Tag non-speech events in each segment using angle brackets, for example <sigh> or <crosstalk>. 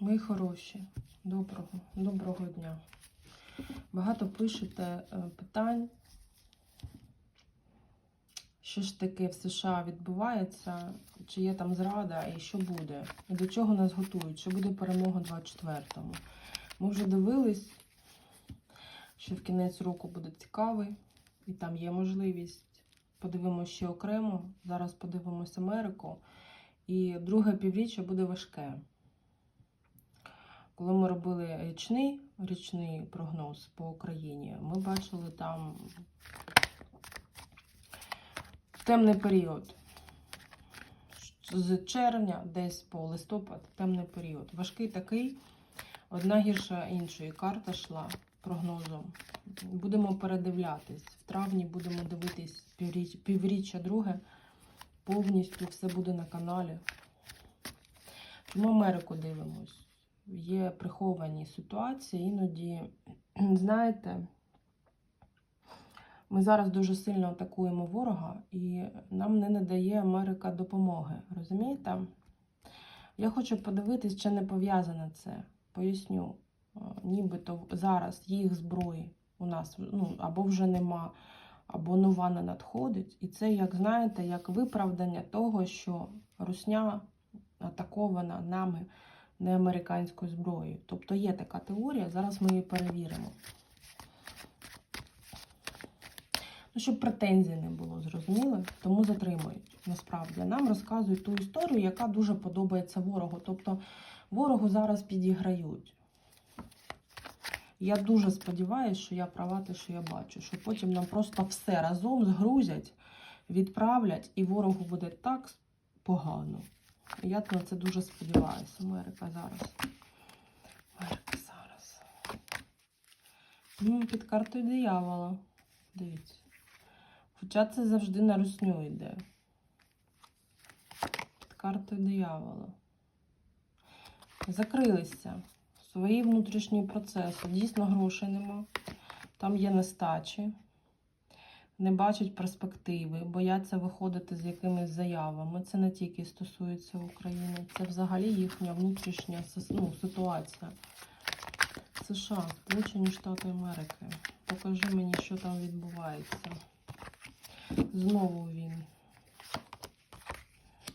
Мої хороші, доброго, доброго дня. Багато пишете е, питань, що ж таке в США відбувається, чи є там зрада і що буде, і до чого нас готують, що буде перемога 24-му. Ми вже дивились, що в кінець року буде цікавий, і там є можливість. Подивимося ще окремо. Зараз подивимося Америку. І друге півріччя буде важке. Коли ми робили річний, річний прогноз по Україні, ми бачили там темний період. З червня десь по листопад темний період. Важкий такий, одна гірша іншої. Карта йшла прогнозом. Будемо передивлятись. В травні будемо дивитись півріч- півріччя друге. Повністю все буде на каналі. Чому Америку дивимось? Є приховані ситуації, іноді, <clears throat> знаєте, ми зараз дуже сильно атакуємо ворога, і нам не надає Америка допомоги. Розумієте? Я хочу подивитись, чи не пов'язане це. Поясню. Е, Нібито зараз їх зброї у нас ну, або вже нема, або нова не надходить. І це, як знаєте, як виправдання того, що Русня атакована нами не американською зброєю. Тобто є така теорія, зараз ми її перевіримо. Ну, щоб претензій не було, зрозуміло, тому затримують. Насправді нам розказують ту історію, яка дуже подобається ворогу. Тобто ворогу зараз підіграють. Я дуже сподіваюся, що я права, те, що я бачу, що потім нам просто все разом згрузять, відправлять, і ворогу буде так погано. Я на це дуже сподіваюся. Америка зараз. Америка зараз. Ну, під картою диявола. Дивіться. Хоча це завжди на русню йде. Під картою диявола. Закрилися. Свої внутрішні процеси. Дійсно, грошей нема. Там є нестачі. Не бачать перспективи, бояться виходити з якимись заявами. Це не тільки стосується України, це взагалі їхня внутрішня ну, ситуація. США, Сполучені Штати Америки. Покажи мені, що там відбувається. Знову він.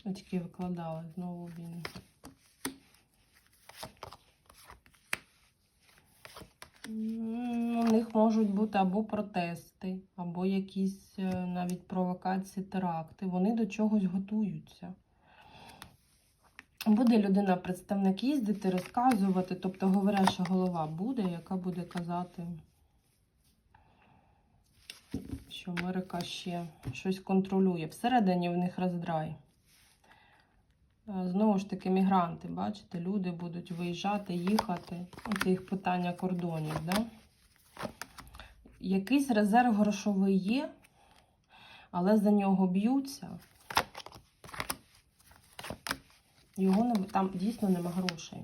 Батьки викладали, знову він. У них можуть бути або протести, або якісь е, навіть провокації, теракти. Вони до чогось готуються. Буде людина, представник їздити, розказувати, тобто говоряща голова буде, яка буде казати, що Америка ще щось контролює. Всередині в них роздрай. Е, Знову ж таки, мігранти, бачите, люди будуть виїжджати, їхати. Оце їх питання кордонів. Да? Якийсь резерв грошовий є, але за нього б'ються. Його не, там дійсно нема грошей.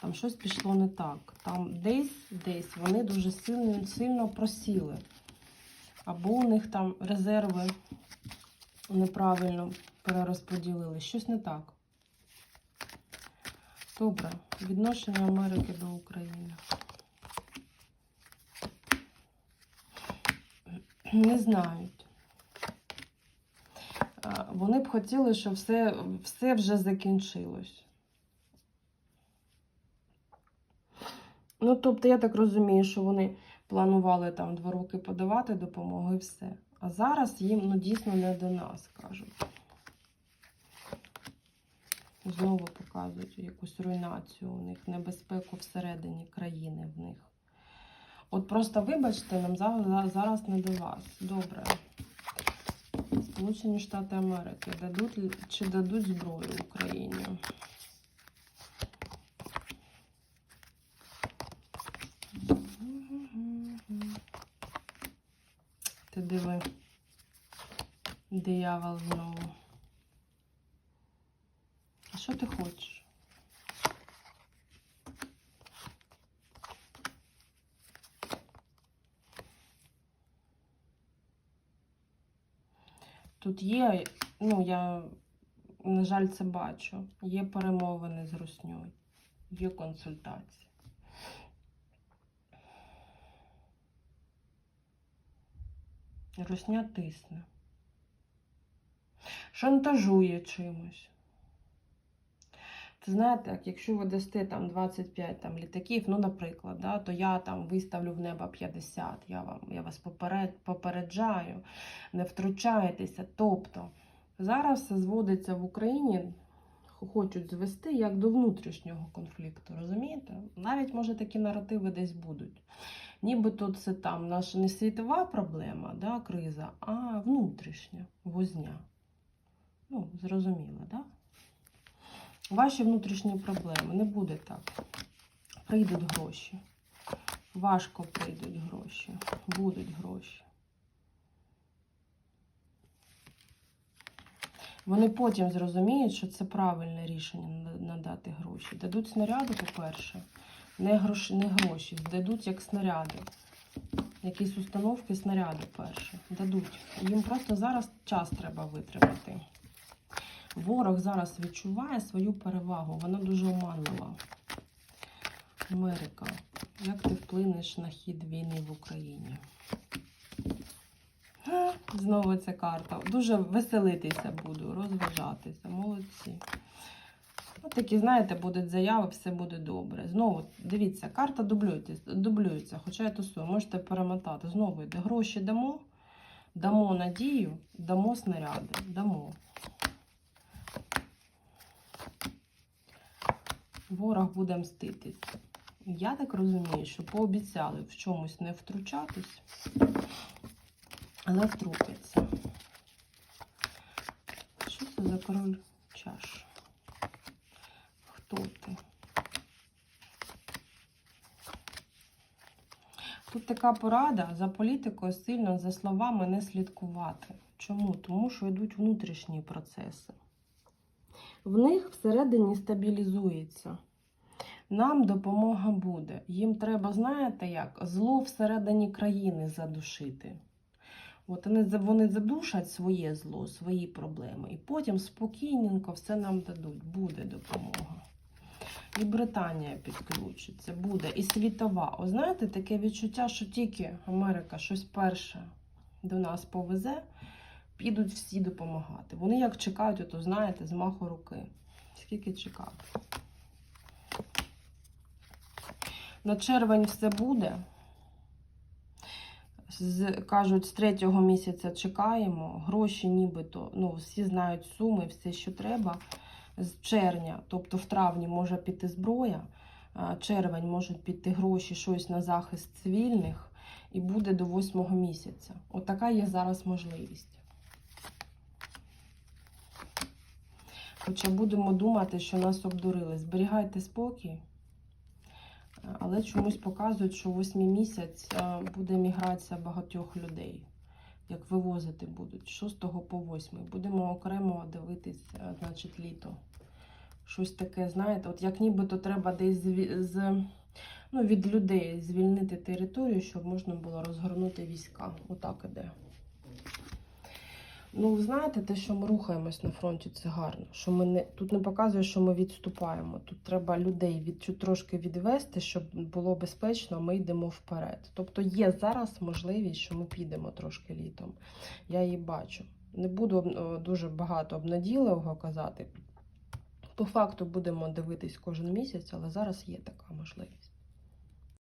Там щось пішло не так. Там десь, десь вони дуже сильно, сильно просіли. Або у них там резерви неправильно перерозподілили. Щось не так. Добре. Відношення Америки до України. Не знають. Вони б хотіли, щоб все, все вже закінчилось. Ну, тобто, я так розумію, що вони планували там два роки подавати допомогу і все. А зараз їм ну, дійсно не до нас кажуть. Знову показують якусь руйнацію у них, небезпеку всередині країни в них. От просто вибачте, нам за- зараз не до вас. Добре. Сполучені Штати Америки дадуть чи дадуть зброю Україні? Ти диви. Диявол знову. А що ти хочеш? Тут є, ну я, на жаль, це бачу. Є перемовини з Русньою. Є консультації. Русня тисне. Шантажує чимось. Це знаєте, як якщо ви дасте там 25 там, літаків, ну, наприклад, да, то я там виставлю в небо 50, я, вам, я вас поперед, попереджаю, не втручайтеся. Тобто зараз все зводиться в Україні, хочуть звести як до внутрішнього конфлікту, розумієте? Навіть, може, такі наративи десь будуть. Нібито це там наша не світова проблема, да, криза, а внутрішня возня. Ну, зрозуміло, да? Ваші внутрішні проблеми не буде так. Прийдуть гроші. Важко прийдуть гроші. Будуть гроші. Вони потім зрозуміють, що це правильне рішення надати гроші. Дадуть снаряди, по-перше, не гроші, не гроші, дадуть як снаряди. Якісь установки снаряди перше. Дадуть. Їм просто зараз час треба витримати. Ворог зараз відчуває свою перевагу. Вона дуже оманлива. Америка. Як ти вплинеш на хід війни в Україні? Знову ця карта. Дуже веселитися буду, розважатися. Молодці. От такі, знаєте, будуть заяви, все буде добре. Знову, дивіться, карта дублюється, дублюється хоча я тусую, можете перемотати. Знову йде гроші дамо, дамо надію, дамо снаряди, дамо. Ворог буде мститись. Я так розумію, що пообіцяли в чомусь не втручатись, але втрутяться. Що це за король чаш? Хто ти? Тут така порада за політикою сильно за словами не слідкувати. Чому? Тому що йдуть внутрішні процеси. В них всередині стабілізується. Нам допомога буде. Їм треба, знаєте як, зло всередині країни задушити. От вони, вони задушать своє зло, свої проблеми, і потім спокійненько все нам дадуть. Буде допомога. І Британія підключиться, буде, і світова. О, знаєте, таке відчуття, що тільки Америка щось перше до нас повезе, підуть всі допомагати. Вони як чекають, ото, знаєте, з маху руки. Скільки чекати? На червень все буде. З, кажуть, з третього місяця чекаємо. Гроші нібито, ну, всі знають суми, все, що треба. З червня, тобто в травні може піти зброя, червень можуть піти гроші, щось на захист цивільних, і буде до восьмого місяця. Отака є зараз можливість. Хоча будемо думати, що нас обдурили. Зберігайте спокій. Але чомусь показують, що восьмий місяць е, буде міграція багатьох людей. Як вивозити будуть з 6 по 8. Будемо окремо дивитись, е, значить, літо. Щось таке, знаєте, от як нібито треба десь з, ну, від людей звільнити територію, щоб можна було розгорнути війська. Отак іде. Ну, знаєте, те, що ми рухаємось на фронті, це гарно. Що ми не тут не показує, що ми відступаємо. Тут треба людей від трошки відвести, щоб було безпечно. Ми йдемо вперед. Тобто є зараз можливість, що ми підемо трошки літом. Я її бачу. Не буду дуже багато обнадійливого казати. По факту будемо дивитись кожен місяць, але зараз є така можливість.